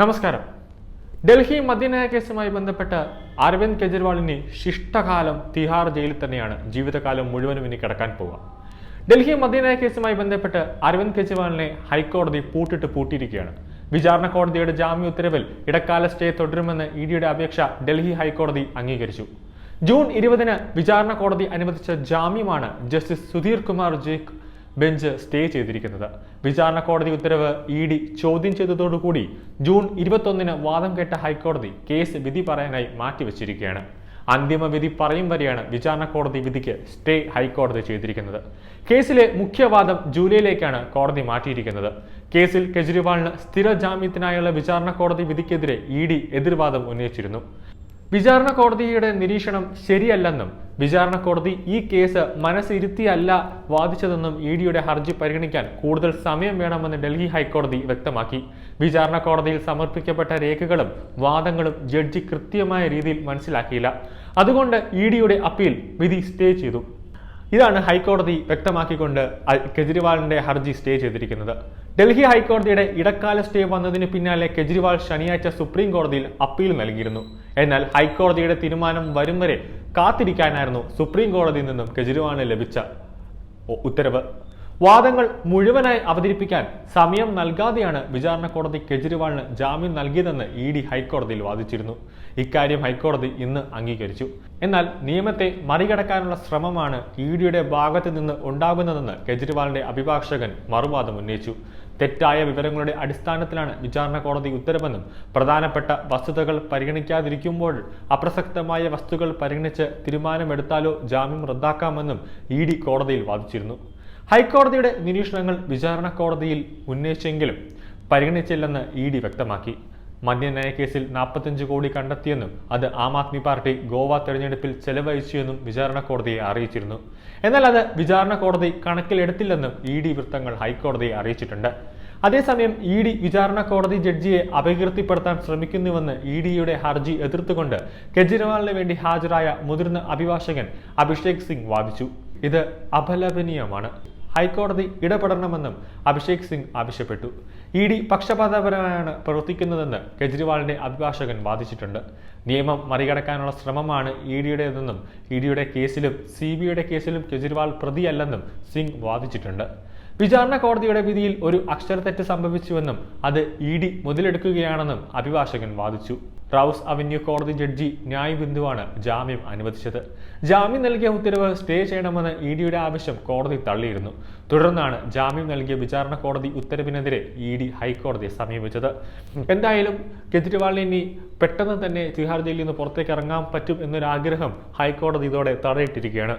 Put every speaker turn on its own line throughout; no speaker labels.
നമസ്കാരം. ഡൽഹി മദ്യനയ കേസുമായി ബന്ധപ്പെട്ട് അരവിന്ദ് കെജ്രിവാളിന് ശിഷ്ടകാലം തിഹാർ ജയിലിൽ തന്നെയാണ് ജീവിതകാലം മുഴുവനും ഇനി കിടക്കാൻ പോവുക. ഡൽഹി മദ്യനയ കേസുമായി ബന്ധപ്പെട്ട് അരവിന്ദ് കെജ്രിവാളിനെ ഹൈക്കോടതി പൂട്ടിട്ട് പൂട്ടിയിരിക്കുകയാണ്. വിചാരണ കോടതിയുടെ ജാമ്യ ഉത്തരവിൽ ഇടക്കാല സ്റ്റേ തുടരുമെന്ന് ഇ ഡിയുടെ അപേക്ഷ ഡൽഹി ഹൈക്കോടതി അംഗീകരിച്ചു. ജൂൺ ഇരുപതിന് വിചാരണ കോടതി അനുവദിച്ച ജാമ്യമാണ് ജസ്റ്റിസ് സുധീർ കുമാർ ജേക്ക് ബെഞ്ച് സ്റ്റേ ചെയ്തിരിക്കുന്നത്. വിചാരണ കോടതി ഉത്തരവ് ഇ ഡി ചോദ്യം ചെയ്തതോടുകൂടി ജൂൺ ഇരുപത്തൊന്നിന് വാദം കേട്ട ഹൈക്കോടതി കേസ് വിധി പറയാനായി മാറ്റിവെച്ചിരിക്കുകയാണ്. അന്തിമ വിധി പറയും വരെയാണ് വിചാരണ കോടതി വിധിക്ക് സ്റ്റേ ഹൈക്കോടതി ചെയ്തിരിക്കുന്നത്. കേസിലെ മുഖ്യവാദം ജൂലൈയിലേക്കാണ് കോടതി മാറ്റിയിരിക്കുന്നത്. കേസിൽ കെജ്രിവാളിന് സ്ഥിര ജാമ്യത്തിനായുള്ള വിചാരണ കോടതി വിധിക്കെതിരെ ഇ ഡി എതിർവാദം ഉന്നയിച്ചിരുന്നു. വിചാരണ കോടതിയുടെ നിരീക്ഷണം ശരിയല്ലെന്നും വിചാരണ കോടതി ഈ കേസ് മനസ്സിരുത്തിയല്ല വാദിച്ചതെന്നും ഇ ഡിയുടെ ഹർജി പരിഗണിക്കാൻ കൂടുതൽ സമയം വേണമെന്ന് ഡൽഹി ഹൈക്കോടതി വ്യക്തമാക്കി. വിചാരണ കോടതിയിൽ സമർപ്പിക്കപ്പെട്ട രേഖകളും വാദങ്ങളും ജഡ്ജി കൃത്യമായ രീതിയിൽ മനസ്സിലാക്കിയില്ല. അതുകൊണ്ട് ഇ ഡിയുടെ അപ്പീൽ വിധി സ്റ്റേ ചെയ്തു. ഇതാണ് ഹൈക്കോടതി വ്യക്തമാക്കിക്കൊണ്ട് കെജ്രിവാളിന്റെ ഹർജി സ്റ്റേ ചെയ്തിരിക്കുന്നത്. ഡൽഹി ഹൈക്കോടതിയുടെ ഇടക്കാല സ്റ്റേ വന്നതിന് പിന്നാലെ കെജ്രിവാൾ ശനിയാഴ്ച സുപ്രീം കോടതിയിൽ അപ്പീൽ നൽകിയിരുന്നു. എന്നാൽ ഹൈക്കോടതിയുടെ തീരുമാനം വരും വരെ കാത്തിരിക്കാനായിരുന്നു സുപ്രീം കോടതിയിൽ നിന്നും കെജ്രിവാളിന് ലഭിച്ച ഉത്തരവ്. വാദങ്ങൾ മുഴുവനായി അവതരിപ്പിക്കാൻ സമയം നൽകാതെയാണ് വിചാരണ കോടതി കെജ്രിവാളിന് ജാമ്യം നൽകിയതെന്ന് ഇ ഡി ഹൈക്കോടതിയിൽ വാദിച്ചിരുന്നു. ഇക്കാര്യം ഹൈക്കോടതി ഇന്ന് അംഗീകരിച്ചു. എന്നാൽ നിയമത്തെ മറികടക്കാനുള്ള ശ്രമമാണ് ഇ ഡിയുടെ ഭാഗത്ത് നിന്ന് ഉണ്ടാകുന്നതെന്ന് കെജ്രിവാളിന്റെ അഭിഭാഷകൻ മറുവാദം ഉന്നയിച്ചു. തെറ്റായ വിവരങ്ങളുടെ അടിസ്ഥാനത്തിലാണ് വിചാരണ കോടതി ഉത്തരവെന്നും പ്രധാനപ്പെട്ട വസ്തുതകൾ പരിഗണിക്കാതിരിക്കുമ്പോൾ അപ്രസക്തമായ വസ്തുക്കൾ പരിഗണിച്ച് തീരുമാനമെടുത്താലോ ജാമ്യം റദ്ദാക്കാമെന്നും ഇ ഡി കോടതിയിൽ വാദിച്ചിരുന്നു. ഹൈക്കോടതിയുടെ നിരീക്ഷണങ്ങൾ വിചാരണ കോടതിയിൽ ഉന്നയിച്ചെങ്കിലും പരിഗണിച്ചില്ലെന്ന് ഇ ഡി വ്യക്തമാക്കി. മദ്യനയ കേസിൽ നാൽപ്പത്തഞ്ച് കോടി കണ്ടെത്തിയെന്നും അത് ആം ആദ്മി പാർട്ടി ഗോവ തെരഞ്ഞെടുപ്പിൽ ചെലവഴിച്ചുവെന്നും വിചാരണ കോടതിയെ അറിയിച്ചിരുന്നു. എന്നാൽ അത് വിചാരണ കോടതി കണക്കിലെടുത്തില്ലെന്നും ഇ ഡി വൃത്തങ്ങൾ ഹൈക്കോടതിയെ അറിയിച്ചിട്ടുണ്ട്. അതേസമയം ഇ ഡി വിചാരണ കോടതി ജഡ്ജിയെ അപകീർത്തിപ്പെടുത്താൻ ശ്രമിക്കുന്നുവെന്ന് ഇ ഡിയുടെ ഹർജി എതിർത്തുകൊണ്ട് കെജ്രിവാളിന് വേണ്ടി ഹാജരായ മുതിർന്ന അഭിഭാഷകൻ അഭിഷേക് സിംഗ് വാദിച്ചു. ഇത് അപലപനീയമാണ്. ഹൈക്കോടതി ഇടപെടണമെന്നും അഭിഷേക് സിംഗ് ആവശ്യപ്പെട്ടു. ഇ ഡി പക്ഷപാതപരമായാണ് പ്രവർത്തിക്കുന്നതെന്ന് കെജ്രിവാളിന്റെ അഭിഭാഷകൻ വാദിച്ചിട്ടുണ്ട്. നിയമം മറികടക്കാനുള്ള ശ്രമമാണ് ഇ ഡിയുടേതെന്നും ഇ ഡിയുടെ കേസിലും സി ബിയുടെ കേസിലും കെജ്രിവാൾ പ്രതിയല്ലെന്നും സിംഗ് വാദിച്ചിട്ടുണ്ട്. വിചാരണ കോടതിയുടെ വിധിയിൽ ഒരു അക്ഷരത്തെറ്റ് സംഭവിച്ചുവെന്നും അത് ഇ ഡി മുതലെടുക്കുകയാണെന്നും അഭിഭാഷകൻ വാദിച്ചു. റൌസ് അവന്യൂ കോടതി ജഡ്ജി ന്യായ് ബിന്ദുവാണ് ജാമ്യം അനുവദിച്ചത്. ജാമ്യം നൽകിയ ഉത്തരവ് സ്റ്റേ ചെയ്യണമെന്ന് ഇ ഡിയുടെ ആവശ്യം കോടതി തള്ളിയിരുന്നു. തുടർന്നാണ് ജാമ്യം നൽകിയ വിചാരണ കോടതി ഉത്തരവിനെതിരെ ഇ ഡി ഹൈക്കോടതിയെ സമീപിച്ചത്. എന്തായാലും കെജ്രിവാളിന് ഇനി പെട്ടെന്ന് തന്നെ തിഹാർ ജയിലിൽ നിന്ന് പുറത്തേക്ക് ഇറങ്ങാൻ പറ്റും എന്നൊരാഗ്രഹം ഹൈക്കോടതി ഇതോടെ തടയിട്ടിരിക്കുകയാണ്.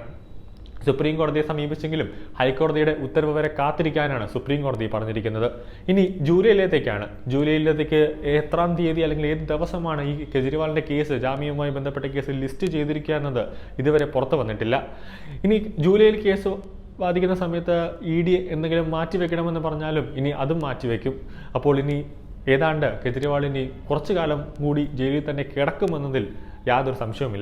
സുപ്രീം കോടതിയെ സമീപിച്ചെങ്കിലും ഹൈക്കോടതിയുടെ ഉത്തരവ് വരെ കാത്തിരിക്കാനാണ് സുപ്രീം കോടതി പറഞ്ഞിരിക്കുന്നത്. ഇനി ജൂലൈയിലേത്തേക്കാണ് ജൂലൈയിലേക്ക് എത്രാം തീയതി അല്ലെങ്കിൽ ഏത് ദിവസമാണ് ഈ കെജ്രിവാളിന്റെ കേസ് ജാമ്യവുമായി ബന്ധപ്പെട്ട കേസ് ലിസ്റ്റ് ചെയ്തിരിക്കുക എന്നത് ഇതുവരെ പുറത്തു വന്നിട്ടില്ല. ഇനി ജൂലൈയിൽ കേസ് വാദിക്കുന്ന സമയത്ത് ഇ ഡി എന്തെങ്കിലും മാറ്റിവെക്കണമെന്ന് പറഞ്ഞാലും ഇനി അതും മാറ്റിവെക്കും അപ്പോൾ ഇനി ഏതാണ്ട് കെജ്രിവാൾ ഇനി കുറച്ചു കാലം കൂടി ജയിലിൽ തന്നെ കിടക്കുമെന്നതിൽ യാതൊരു സംശയവുമില്ല.